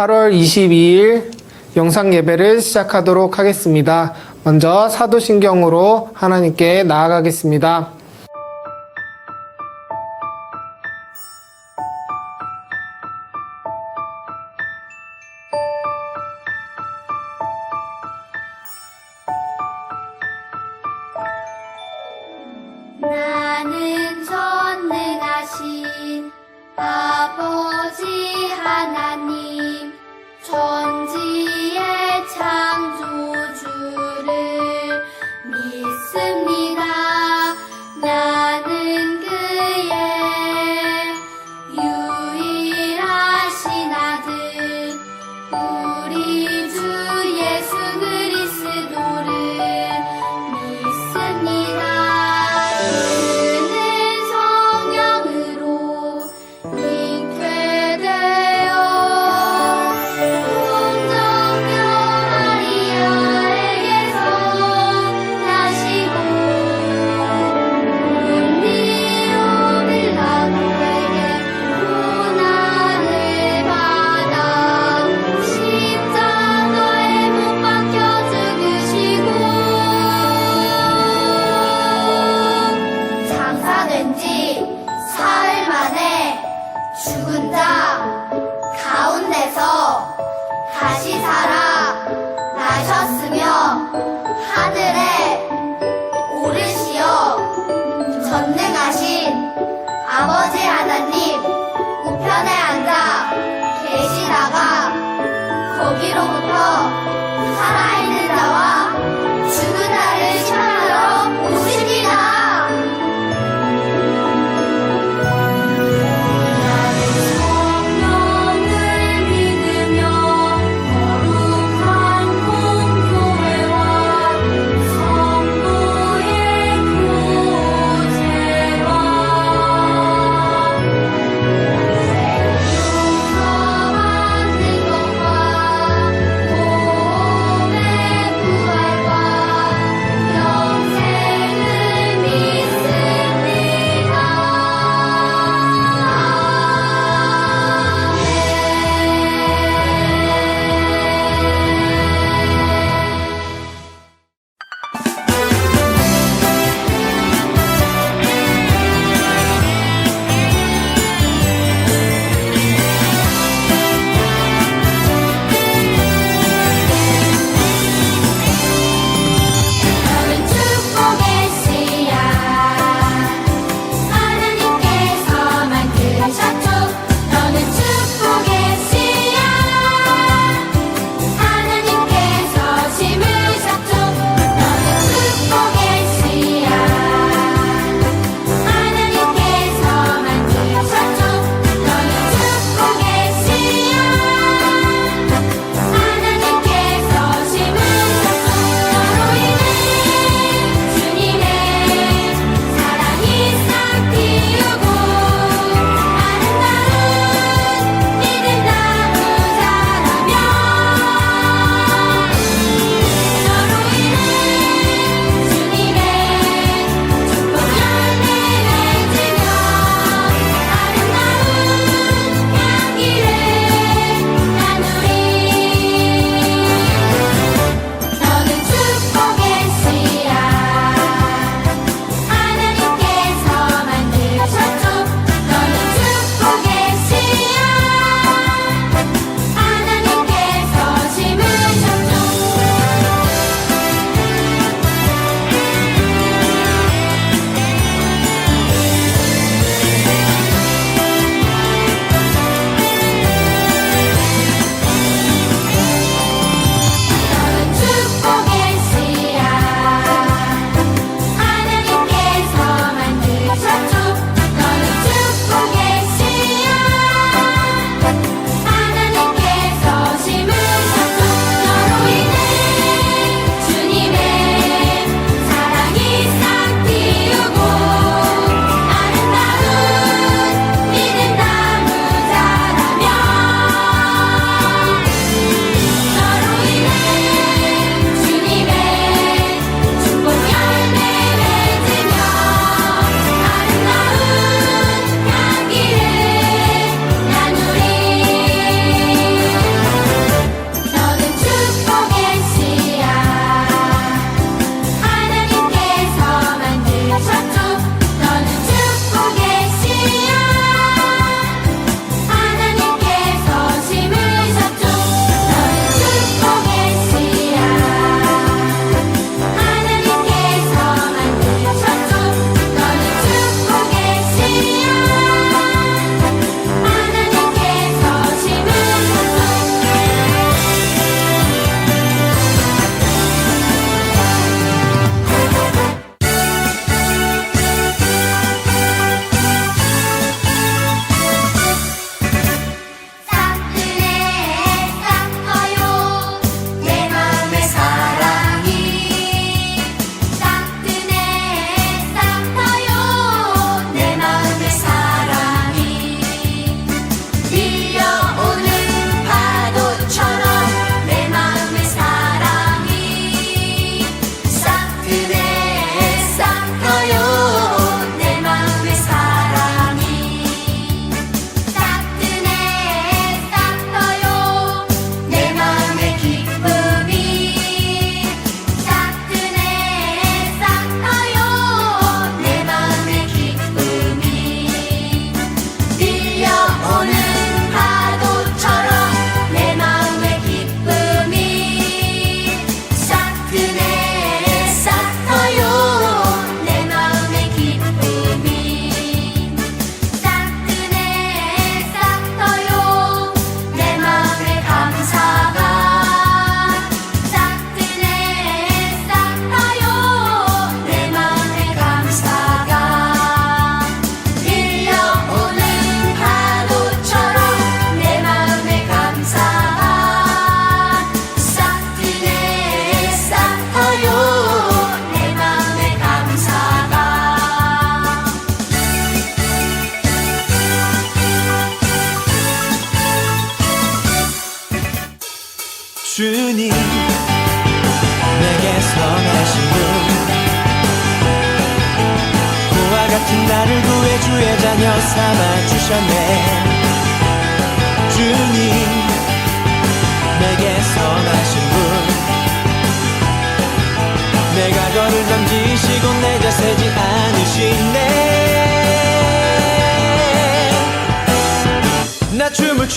8월 22일 영상 예배를 시작하도록 하겠습니다. 먼저 사도신경으로 하나님께 나아가겠습니다.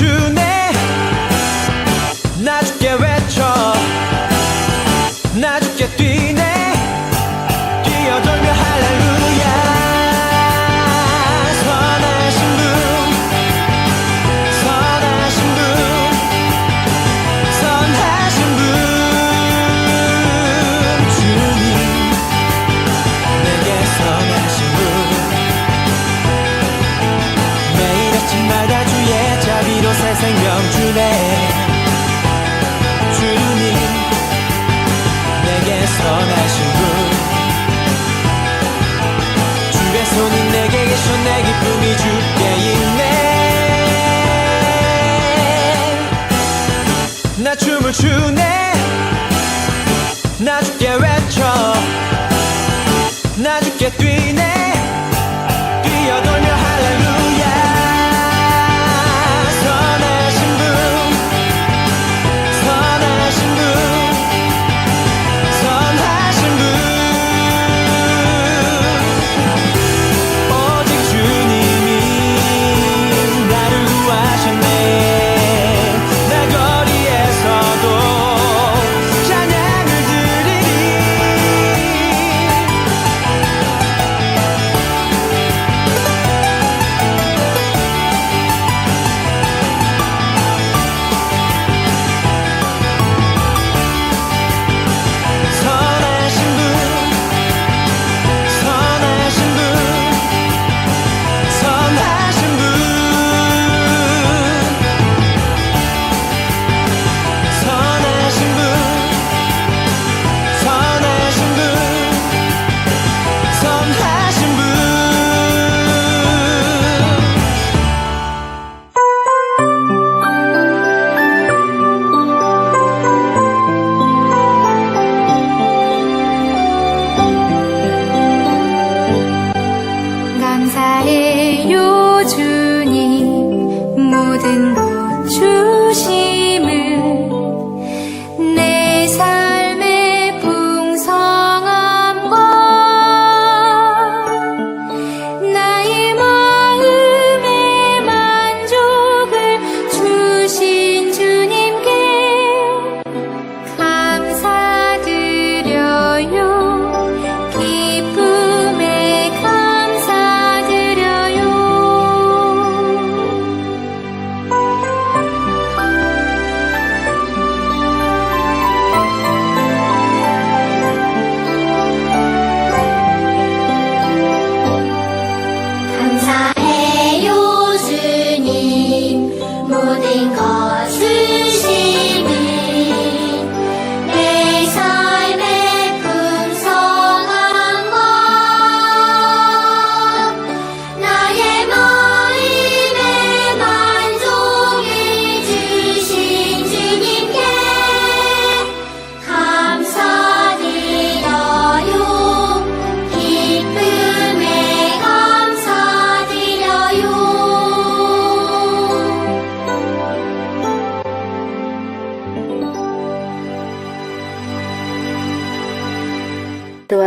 나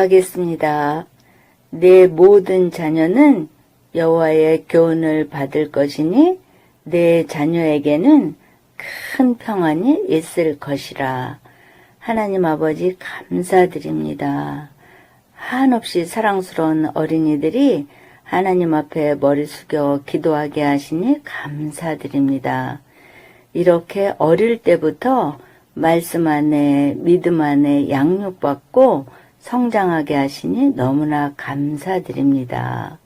기도하겠습니다. 내 모든 자녀는 여호와의 교훈을 받을 것이니 내 자녀에게는 큰 평안이 있을 것이라. 하나님 아버지 감사드립니다. 한없이 사랑스러운 어린이들이 하나님 앞에 머리 숙여 기도하게 하시니 감사드립니다. 이렇게 어릴 때부터 말씀 안에 믿음 안에 양육받고 성장하게 하시니 너무나 감사드립니다.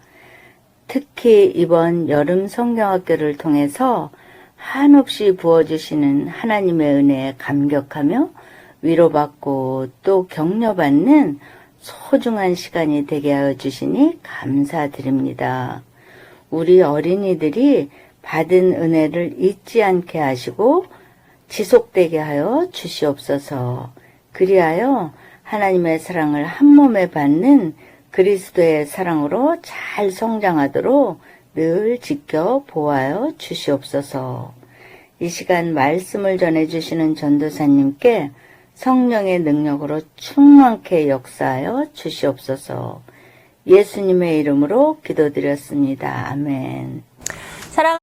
특히 이번 여름 성경학교를 통해서 한없이 부어주시는 하나님의 은혜에 감격하며 위로받고 또 격려받는 소중한 시간이 되게 하여 주시니 감사드립니다. 우리 어린이들이 받은 은혜를 잊지 않게 하시고 지속되게 하여 주시옵소서. 그리하여 하나님의 사랑을 한 몸에 받는 그리스도의 사랑으로 잘 성장하도록 늘 지켜 보아여 주시옵소서. 이 시간 말씀을 전해주시는 전도사님께 성령의 능력으로 충만케 역사하여 주시옵소서. 예수님의 이름으로 기도드렸습니다. 아멘. 사랑.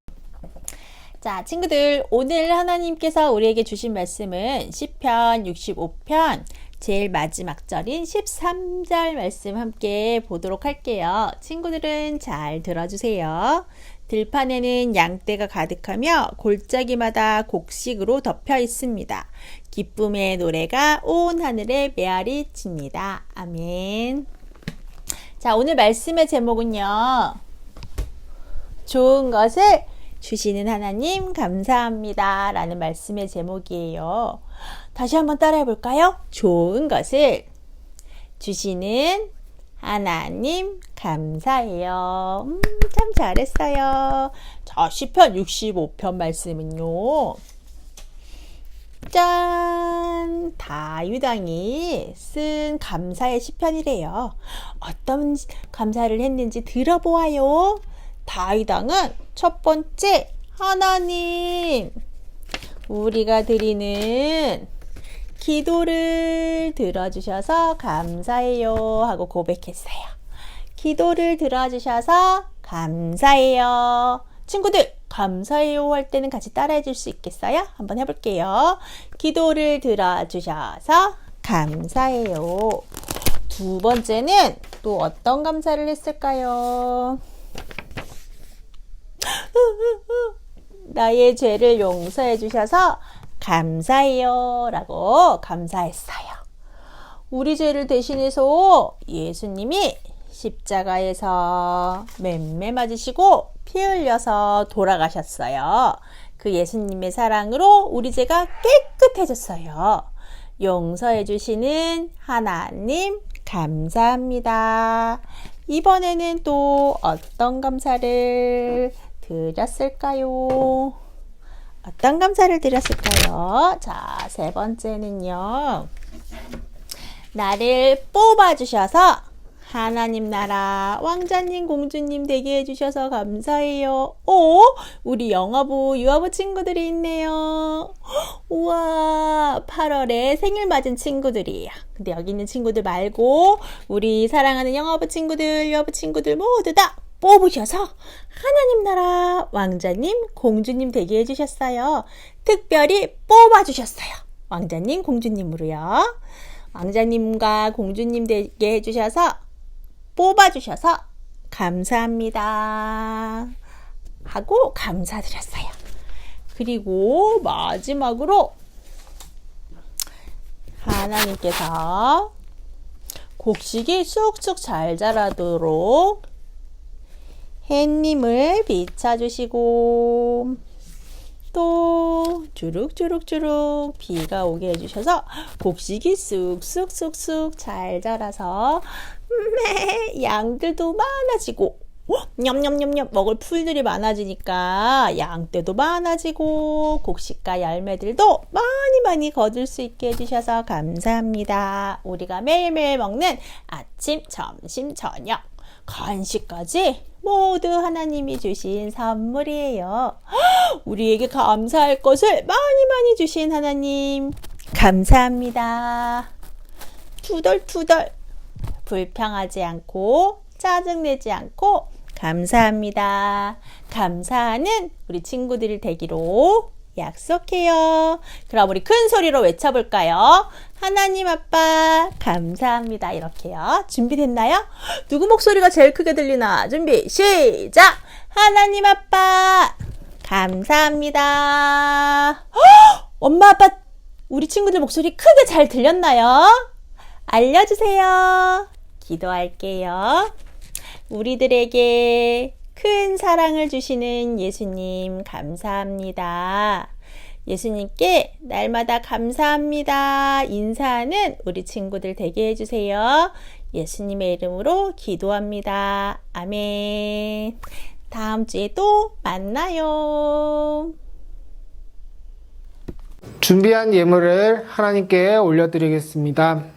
자, 친구들, 오늘 하나님께서 우리에게 주신 말씀은 시편 65편 제일 마지막 절인 13절 말씀 함께 보도록 할게요. 친구들은 잘 들어주세요. 들판에는 양떼가 가득하며 골짜기마다 곡식으로 덮여 있습니다. 기쁨의 노래가 온 하늘에 메아리 칩니다. 아멘. 자, 오늘 말씀의 제목은요. 좋은 것을 주시는 하나님 감사합니다. 라는 말씀의 제목이에요. 다시 한번 따라해 볼까요? 좋은 것을 주시는 하나님 감사해요. 음, 참 잘했어요. 자, 시편 65편 말씀은요. 짠! 다유당이 쓴 감사의 시편이래요. 어떤 감사를 했는지 들어보아요. 다윗왕은 첫 번째 하나님 우리가 드리는 기도를 들어주셔서 감사해요 하고 고백했어요. 기도를 들어주셔서 감사해요. 친구들 감사해요 할 때는 같이 따라해 줄 수 있겠어요? 한번 해볼게요. 기도를 들어주셔서 감사해요. 두 번째는 또 어떤 감사를 했을까요? 나의 죄를 용서해 주셔서 감사해요. 라고 감사했어요. 우리 죄를 대신해서 예수님이 십자가에서 맴매 맞으시고 피 흘려서 돌아가셨어요. 그 예수님의 사랑으로 우리 죄가 깨끗해졌어요. 용서해 주시는 하나님 감사합니다. 이번에는 또 어떤 감사를 드렸을까요? 어떤 감사를 드렸을까요? 자, 세 번째는요. 나를 뽑아주셔서 하나님 나라 왕자님 공주님 되게 해주셔서 감사해요. 오, 우리 영어부 유아부 친구들이 있네요. 우와, 8월에 생일 맞은 친구들이에요. 근데 여기 있는 친구들 말고 우리 사랑하는 영어부 친구들, 유아부 친구들 모두 다 뽑으셔서 하나님 나라 왕자님, 공주님 되게 해주셨어요. 특별히 뽑아주셨어요. 왕자님, 공주님으로요. 왕자님과 공주님 되게 해주셔서 뽑아주셔서 감사합니다. 하고 감사드렸어요. 그리고 마지막으로 하나님께서 곡식이 쑥쑥 잘 자라도록 햇님을 비춰주시고 또 주룩주룩주룩 비가 오게 해주셔서 곡식이 쑥쑥쑥쑥 잘 자라서 매 양들도 많아지고 어? 냠냠냠냠 먹을 풀들이 많아지니까 양떼도 많아지고 곡식과 열매들도 많이 많이 거둘 수 있게 해주셔서 감사합니다. 우리가 매일매일 먹는 아침, 점심, 저녁 간식까지 모두 하나님이 주신 선물이에요. 우리에게 감사할 것을 많이 많이 주신 하나님 감사합니다. 투덜투덜 불평하지 않고 짜증내지 않고 감사합니다. 감사하는 우리 친구들이 되기로 약속해요. 그럼 우리 큰 소리로 외쳐볼까요? 하나님 아빠, 감사합니다. 이렇게요. 준비됐나요? 누구 목소리가 제일 크게 들리나? 준비, 시작! 하나님 아빠, 감사합니다. 헉! 엄마, 아빠, 우리 친구들 목소리 크게 잘 들렸나요? 알려주세요. 기도할게요. 우리들에게 큰 사랑을 주시는 예수님 감사합니다. 예수님께 날마다 감사합니다. 인사하는 우리 친구들 되게 해주세요. 예수님의 이름으로 기도합니다. 아멘. 다음 주에 또 만나요. 준비한 예물을 하나님께 올려드리겠습니다.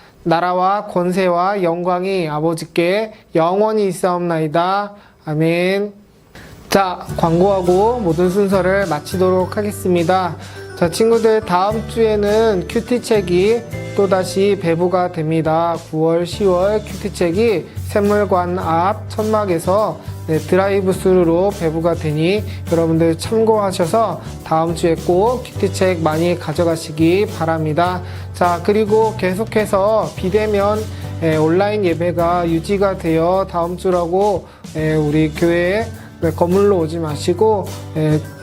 나라와 권세와 영광이 아버지께 영원히 있사옵나이다. 아멘. 자, 광고하고 모든 순서를 마치도록 하겠습니다. 자, 친구들, 다음 주에는 큐티 책이 또다시 배부가 됩니다. 9월, 10월 큐티 책이 샘물관 앞 천막에서 네, 드라이브 스루로 배부가 되니 여러분들 참고하셔서 다음 주에 꼭 큐티 책 많이 가져가시기 바랍니다. 자, 그리고 계속해서 비대면 에, 온라인 예배가 유지가 되어 다음 주라고 에, 우리 교회에 네, 건물로 오지 마시고 에, 버-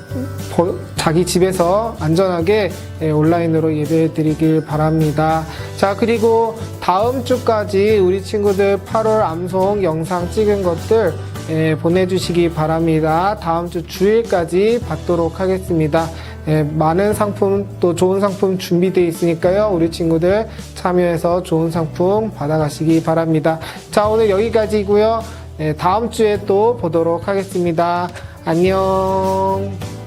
자기 집에서 안전하게 에, 온라인으로 예배 드리길 바랍니다. 자, 그리고 다음 주까지 우리 친구들 8월 암송 영상 찍은 것들 에, 보내주시기 바랍니다. 다음 주 주일까지 받도록 하겠습니다. 에, 많은 상품 또 좋은 상품 준비되어 있으니까요. 우리 친구들 참여해서 좋은 상품 받아가시기 바랍니다. 자, 오늘 여기까지고요. 네, 다음 주에 또 보도록 하겠습니다. 안녕.